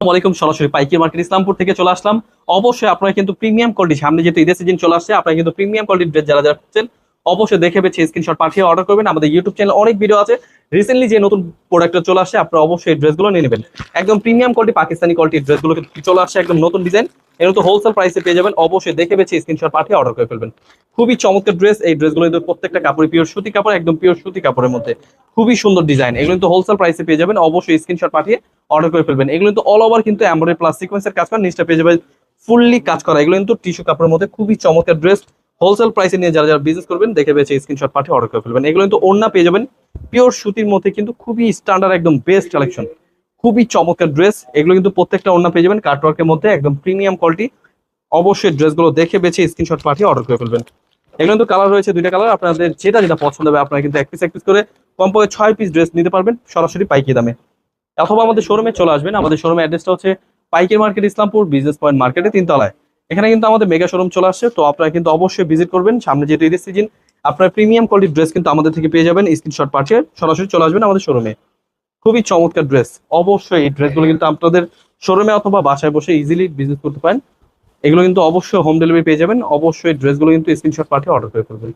আলাইকুম। সরাসরি পাইকারি মার্কেট ইসলামপুর থেকে চলে আসলাম। অবশ্যই আপনারা কিন্তু প্রিমিয়াম কোয়ালিটি সামনে যেহেতু ঈদের সিজন চলে আসছে, আপনারা কিন্তু প্রিমিয়াম কোয়ালিটির ড্রেস যারা যারা খুঁজছেন, অবশ্যই দেখে পেয়েছি স্ক্রিনশট পাঠিয়ে অর্ডার করবেন। আমাদের ইউটিউব চ্যানেলে অনেক ভিডিও আছে। রিসেন্টলি যে নতুন প্রোডাক্টটা চলে আসছে, আপনারা অবশ্যই ড্রেসগুলো নিয়ে নেবেন। একদম প্রিমিয়াম কোয়ালিটি, পাকিস্তানি কোয়ালিটির ড্রেসগুলো চলে আসছে, একদম নতুন ডিজাইন এর তো হোলসেল প্রাইসে পেয়ে যাবেন। অবশ্যই দেখে পেয়েছি স্ক্রিনশট পাঠিয়ে অর্ডার করে ফেলবেন। খুবই চমৎকার ড্রেস এই ড্রেসগুলো কিন্তু প্রত্যেকটা কাপড় পিওর সুতি কাপড়, একদম পিওর সুতি কাপড়ের মধ্যে। খুবই সুন্দর ডিজাইন এগুলো কিন্তু হোলসেল প্রাইসে পেয়ে যাবেন। অবশ্যই স্ক্রিনশট পাঠিয়ে অর্ডার করে ফেলবেন। এগুলো কিন্তু অল ওভার কিন্তু এমব্রয়ডারি প্লাস সিকোয়েন্সের কাজ করা নিচটা পেয়ে যাবেন ফুললি কাজ করা। এগুলো কিন্তু টিস্যু কাপড়ের মধ্যে খুবই চমৎকার ড্রেস হোলসেল প্রাইসে নিয়ে যারা যারা বিজনেস করবেন, দেখে পেয়েছে স্ক্রিনশট পাঠিয়ে অর্ডার করে ফেলবেন। এগুলো কিন্তু ওড়না পেয়ে যাবেন। পিওর সুতির মধ্যে কিন্তু খুবই স্ট্যান্ডার্ড একদম বেস্ট কালেকশন খুবই চমৎকার ড্রেস এগুলো কিন্তু প্রত্যেকটা ওড়না পেয়ে যাবেন। কাটওয়ার্কের মধ্যে একদম প্রিমিয়াম কোয়ালিটি অবশ্যই ড্রেসগুলো দেখে বেছে স্ক্রিনশট পাঠিয়ে অর্ডার করে ফেলবেন। এগুলো কিন্তু কালার রয়েছে, দুইটা কালার আপনাদের যেটা যেটা পছন্দ হবে আপনারা কিন্তু এক পিস এক পিস করে কমপক্ষে ছয় পিস ড্রেস নিতে পারবেন সরাসরি পাইকি দামে। অথবা আমাদের শোরুমে চলে আসবেন, আমাদের শোরুমের অ্যাড্রেসটা হচ্ছে পাইকের মার্কেট ইসলামপুর বিজনেস পয়েন্ট মার্কেটে তিনতলায় এখানে কিন্তু আমাদের মেগা শোরুম চলে আসছে, তো আপনারা কিন্তু অবশ্যই ভিজিট করবেন, সামনে যেহেতু ঈদের সিজন আপনার প্রিমিয়াম কোয়ালিটির ড্রেস কিন্তু আমাদের থেকে পেয়ে যাবেন স্ক্রিনশট পাঠিয়ে সরাসরি চলে আসবেন আমাদের শোরুমে খুবই চমৎকার ড্রেস অবশ্যই এই ড্রেসগুলো কিন্তু আপনাদের শোরুমে অথবা বাসায় বসে ইজিলি বিজনেস করতে পারেন। এগুলো কিন্তু অবশ্যই হোম ডেলিভারি পেয়ে যাবেন। অবশ্যই ড্রেসগুলো কিন্তু স্ক্রিনশট পাঠিয়ে অর্ডার করে ফেলবেন।